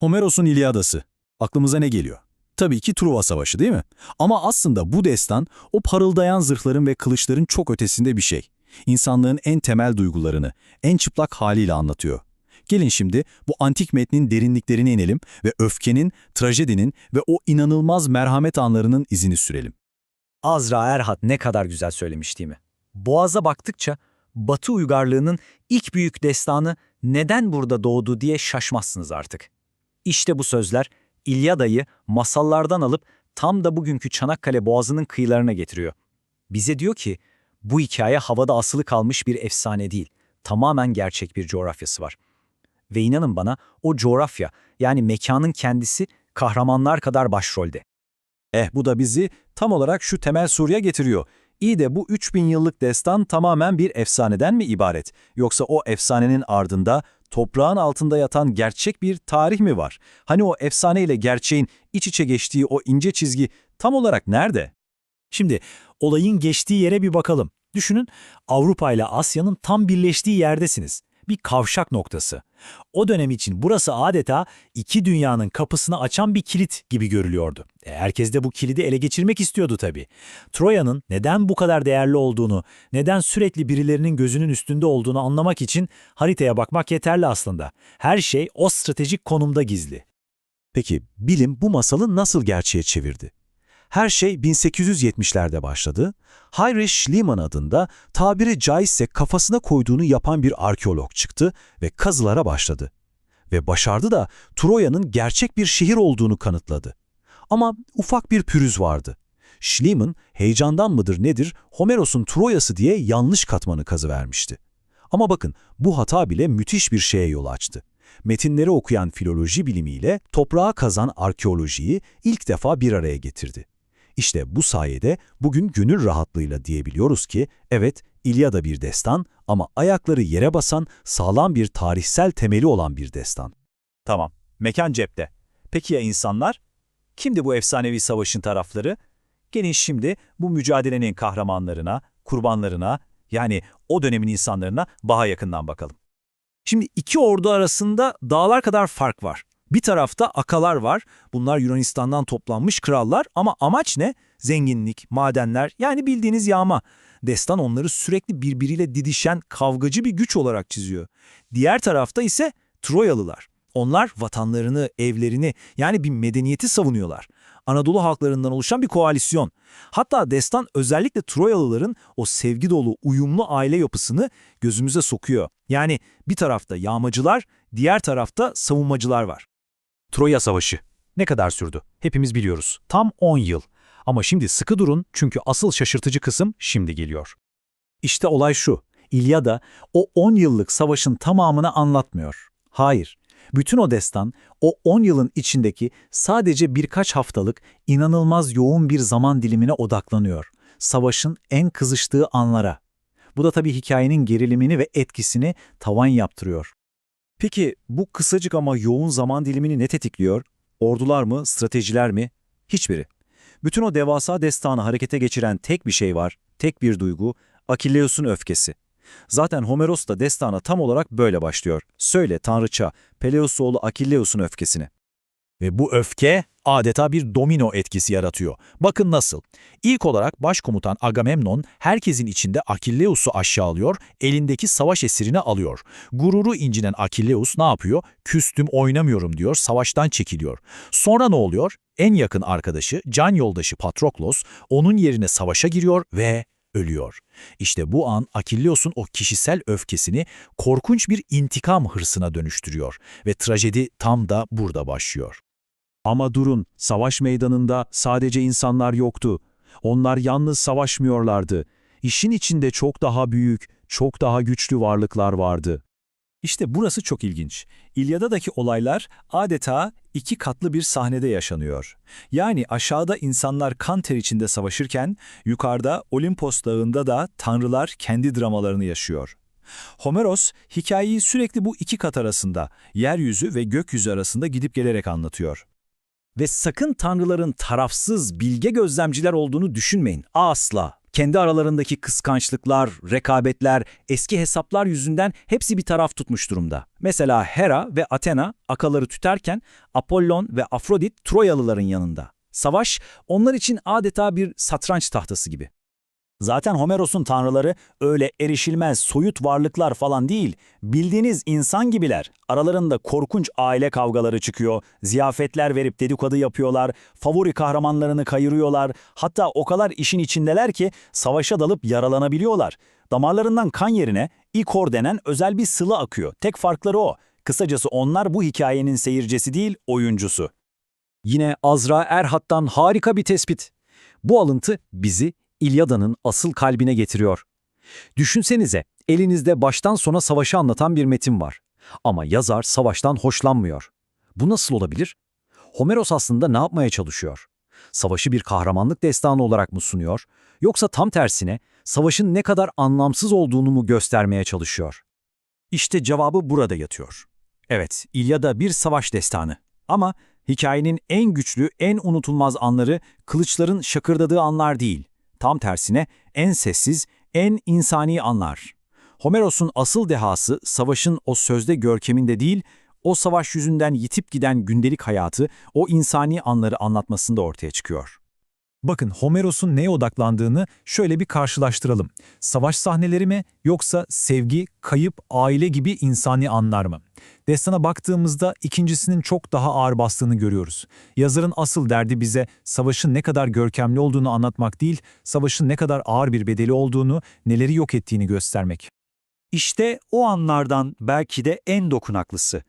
Homeros'un İlyadası. Aklımıza ne geliyor? Tabii ki Truva Savaşı değil mi? Ama aslında bu destan o parıldayan zırhların ve kılıçların çok ötesinde bir şey. İnsanlığın en temel duygularını, en çıplak haliyle anlatıyor. Gelin şimdi bu antik metnin derinliklerine inelim ve öfkenin, trajedinin ve o inanılmaz merhamet anlarının izini sürelim. Azra Erhat ne kadar güzel söylemiş değil mi? Boğaz'a baktıkça Batı uygarlığının ilk büyük destanı neden burada doğdu diye şaşmazsınız artık. İşte bu sözler İlyada'yı masallardan alıp tam da bugünkü Çanakkale Boğazı'nın kıyılarına getiriyor. Bize diyor ki bu hikaye havada asılı kalmış bir efsane değil, tamamen gerçek bir coğrafyası var. Ve inanın bana o coğrafya yani mekanın kendisi kahramanlar kadar başrolde. Eh bu da bizi tam olarak şu temel soruya getiriyor. İyi de bu 3000 yıllık destan tamamen bir efsaneden mi ibaret? Yoksa o efsanenin ardında toprağın altında yatan gerçek bir tarih mi var? Hani o efsane ile gerçeğin iç içe geçtiği o ince çizgi tam olarak nerede? Şimdi olayın geçtiği yere bir bakalım. Düşünün Avrupa ile Asya'nın tam birleştiği yerdesiniz. Bir kavşak noktası. O dönem için burası adeta iki dünyanın kapısını açan bir kilit gibi görülüyordu. E, herkes de bu kilidi ele geçirmek istiyordu tabii. Troya'nın neden bu kadar değerli olduğunu, neden sürekli birilerinin gözünün üstünde olduğunu anlamak için haritaya bakmak yeterli aslında. Her şey o stratejik konumda gizli. Peki bilim bu masalı nasıl gerçeğe çevirdi? Her şey 1870'lerde başladı. Heinrich Schliemann adında tabiri caizse kafasına koyduğunu yapan bir arkeolog çıktı ve kazılara başladı. Ve başardı da Troya'nın gerçek bir şehir olduğunu kanıtladı. Ama ufak bir pürüz vardı. Schliemann heyecandan mıdır nedir Homeros'un Troya'sı diye yanlış katmanı kazı vermişti. Ama bakın bu hata bile müthiş bir şeye yol açtı. Metinleri okuyan filoloji bilimiyle toprağa kazan arkeolojiyi ilk defa bir araya getirdi. İşte bu sayede bugün gönül rahatlığıyla diyebiliyoruz ki evet İlyada bir destan ama ayakları yere basan sağlam bir tarihsel temeli olan bir destan. Tamam, mekan cepte. Peki ya insanlar? Kimdi bu efsanevi savaşın tarafları? Gelin şimdi bu mücadelenin kahramanlarına, kurbanlarına, yani o dönemin insanlarına daha yakından bakalım. Şimdi iki ordu arasında dağlar kadar fark var. Bir tarafta akalar var. Bunlar Yunanistan'dan toplanmış krallar ama amaç ne? Zenginlik, madenler yani bildiğiniz yağma. Destan onları sürekli birbiriyle didişen kavgacı bir güç olarak çiziyor. Diğer tarafta ise Troyalılar. Onlar vatanlarını, evlerini yani bir medeniyeti savunuyorlar. Anadolu halklarından oluşan bir koalisyon. Hatta destan özellikle Troyalıların o sevgi dolu, uyumlu aile yapısını gözümüze sokuyor. Yani bir tarafta yağmacılar, diğer tarafta savunmacılar var. Troya Savaşı. Ne kadar sürdü? Hepimiz biliyoruz. Tam 10 yıl. Ama şimdi sıkı durun çünkü asıl şaşırtıcı kısım şimdi geliyor. İşte olay şu. İlyada o 10 yıllık savaşın tamamını anlatmıyor. Hayır. Bütün o destan, o 10 yılın içindeki sadece birkaç haftalık inanılmaz yoğun bir zaman dilimine odaklanıyor. Savaşın en kızıştığı anlara. Bu da tabii hikayenin gerilimini ve etkisini tavan yaptırıyor. Peki bu kısacık ama yoğun zaman dilimini ne tetikliyor? Ordular mı, stratejiler mi? Hiçbiri. Bütün o devasa destanı harekete geçiren tek bir şey var, tek bir duygu, Akilleus'un öfkesi. Zaten Homeros da destana tam olarak böyle başlıyor. Söyle tanrıça, Peleus oğlu Akilleus'un öfkesini. Ve bu öfke adeta bir domino etkisi yaratıyor. Bakın nasıl. İlk olarak başkomutan Agamemnon herkesin içinde Akilleus'u aşağılıyor, elindeki savaş esirini alıyor. Gururu incinen Akilleus ne yapıyor? Küstüm oynamıyorum diyor, savaştan çekiliyor. Sonra ne oluyor? En yakın arkadaşı, can yoldaşı Patroklos onun yerine savaşa giriyor ve ölüyor. İşte bu an Akilleus'un o kişisel öfkesini korkunç bir intikam hırsına dönüştürüyor ve trajedi tam da burada başlıyor. Ama durun, savaş meydanında sadece insanlar yoktu. Onlar yalnız savaşmıyorlardı. İşin içinde çok daha büyük, çok daha güçlü varlıklar vardı. İşte burası çok ilginç. İlyada'daki olaylar adeta iki katlı bir sahnede yaşanıyor. Yani aşağıda insanlar kan ter içinde savaşırken, yukarıda Olimpos dağında da tanrılar kendi dramalarını yaşıyor. Homeros, hikayeyi sürekli bu iki kat arasında, yeryüzü ve gökyüzü arasında gidip gelerek anlatıyor. Ve sakın tanrıların tarafsız, bilge gözlemciler olduğunu düşünmeyin. Asla. Kendi aralarındaki kıskançlıklar, rekabetler, eski hesaplar yüzünden hepsi bir taraf tutmuş durumda. Mesela Hera ve Athena akaları tüterken Apollon ve Afrodit Troyalıların yanında. Savaş onlar için adeta bir satranç tahtası gibi. Zaten Homeros'un tanrıları öyle erişilmez, soyut varlıklar falan değil. Bildiğiniz insan gibiler. Aralarında korkunç aile kavgaları çıkıyor, ziyafetler verip dedikodu yapıyorlar, favori kahramanlarını kayırıyorlar. Hatta o kadar işin içindeler ki savaşa dalıp yaralanabiliyorlar. Damarlarından kan yerine ikor denen özel bir sıvı akıyor. Tek farkları o. Kısacası onlar bu hikayenin seyircisi değil, oyuncusu. Yine Azra Erhat'tan harika bir tespit. Bu alıntı bizi İlyada'nın asıl kalbine getiriyor. Düşünsenize, elinizde baştan sona savaşı anlatan bir metin var. Ama yazar savaştan hoşlanmıyor. Bu nasıl olabilir? Homeros aslında ne yapmaya çalışıyor? Savaşı bir kahramanlık destanı olarak mı sunuyor? Yoksa tam tersine savaşın ne kadar anlamsız olduğunu mu göstermeye çalışıyor? İşte cevabı burada yatıyor. Evet, İlyada bir savaş destanı. Ama hikayenin en güçlü, en unutulmaz anları kılıçların şakırdadığı anlar değil. Tam tersine en sessiz, en insani anlar. Homeros'un asıl dehası savaşın o sözde görkeminde değil, o savaş yüzünden yitip giden gündelik hayatı, o insani anları anlatmasında ortaya çıkıyor. Bakın Homeros'un neye odaklandığını şöyle bir karşılaştıralım. Savaş sahneleri mi yoksa sevgi, kayıp, aile gibi insani anlar mı? Destana baktığımızda ikincisinin çok daha ağır bastığını görüyoruz. Yazarın asıl derdi bize savaşın ne kadar görkemli olduğunu anlatmak değil, savaşın ne kadar ağır bir bedeli olduğunu, neleri yok ettiğini göstermek. İşte o anlardan belki de en dokunaklısı.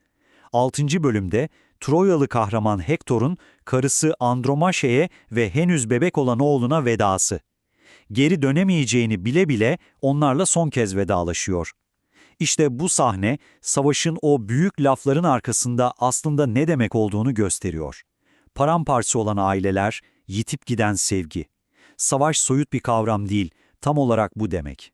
6. bölümde Troyalı kahraman Hektor'un karısı Andromache'ye ve henüz bebek olan oğluna vedası. Geri dönemeyeceğini bile bile onlarla son kez vedalaşıyor. İşte bu sahne savaşın o büyük lafların arkasında aslında ne demek olduğunu gösteriyor. Paramparça olan aileler, yitip giden sevgi. Savaş soyut bir kavram değil, tam olarak bu demek.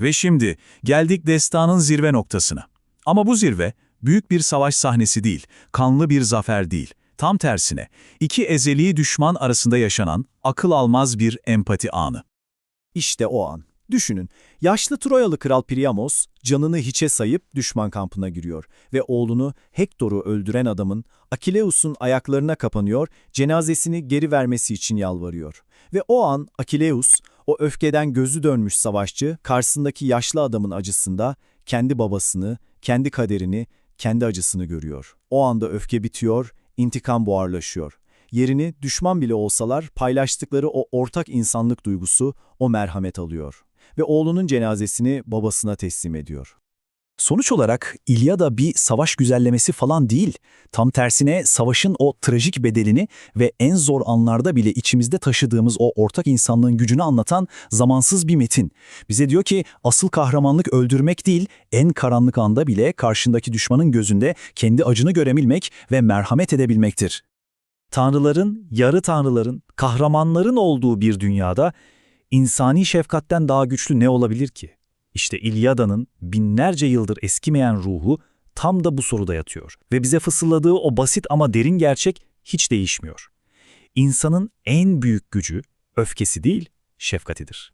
Ve şimdi geldik destanın zirve noktasına. Ama bu zirve büyük bir savaş sahnesi değil, kanlı bir zafer değil. Tam tersine iki ezeli düşman arasında yaşanan akıl almaz bir empati anı. İşte o an. Düşünün, yaşlı Troyalı kral Priamos canını hiçe sayıp düşman kampına giriyor ve oğlunu Hektor'u öldüren adamın Akileus'un ayaklarına kapanıyor, cenazesini geri vermesi için yalvarıyor. Ve o an Akileus, o öfkeden gözü dönmüş savaşçı, karşısındaki yaşlı adamın acısında kendi babasını, kendi kaderini, kendi acısını görüyor. O anda öfke bitiyor, intikam buharlaşıyor. Yerini düşman bile olsalar paylaştıkları o ortak insanlık duygusu, o merhamet alıyor. Ve oğlunun cenazesini babasına teslim ediyor. Sonuç olarak İlyada bir savaş güzellemesi falan değil. Tam tersine savaşın o trajik bedelini ve en zor anlarda bile içimizde taşıdığımız o ortak insanlığın gücünü anlatan zamansız bir metin. Bize diyor ki asıl kahramanlık öldürmek değil, en karanlık anda bile karşındaki düşmanın gözünde kendi acını görebilmek ve merhamet edebilmektir. Tanrıların, yarı tanrıların, kahramanların olduğu bir dünyada insani şefkatten daha güçlü ne olabilir ki? İşte İlyada'nın binlerce yıldır eskimeyen ruhu tam da bu soruda yatıyor ve bize fısıldadığı o basit ama derin gerçek hiç değişmiyor. İnsanın en büyük gücü öfkesi değil, şefkatidir.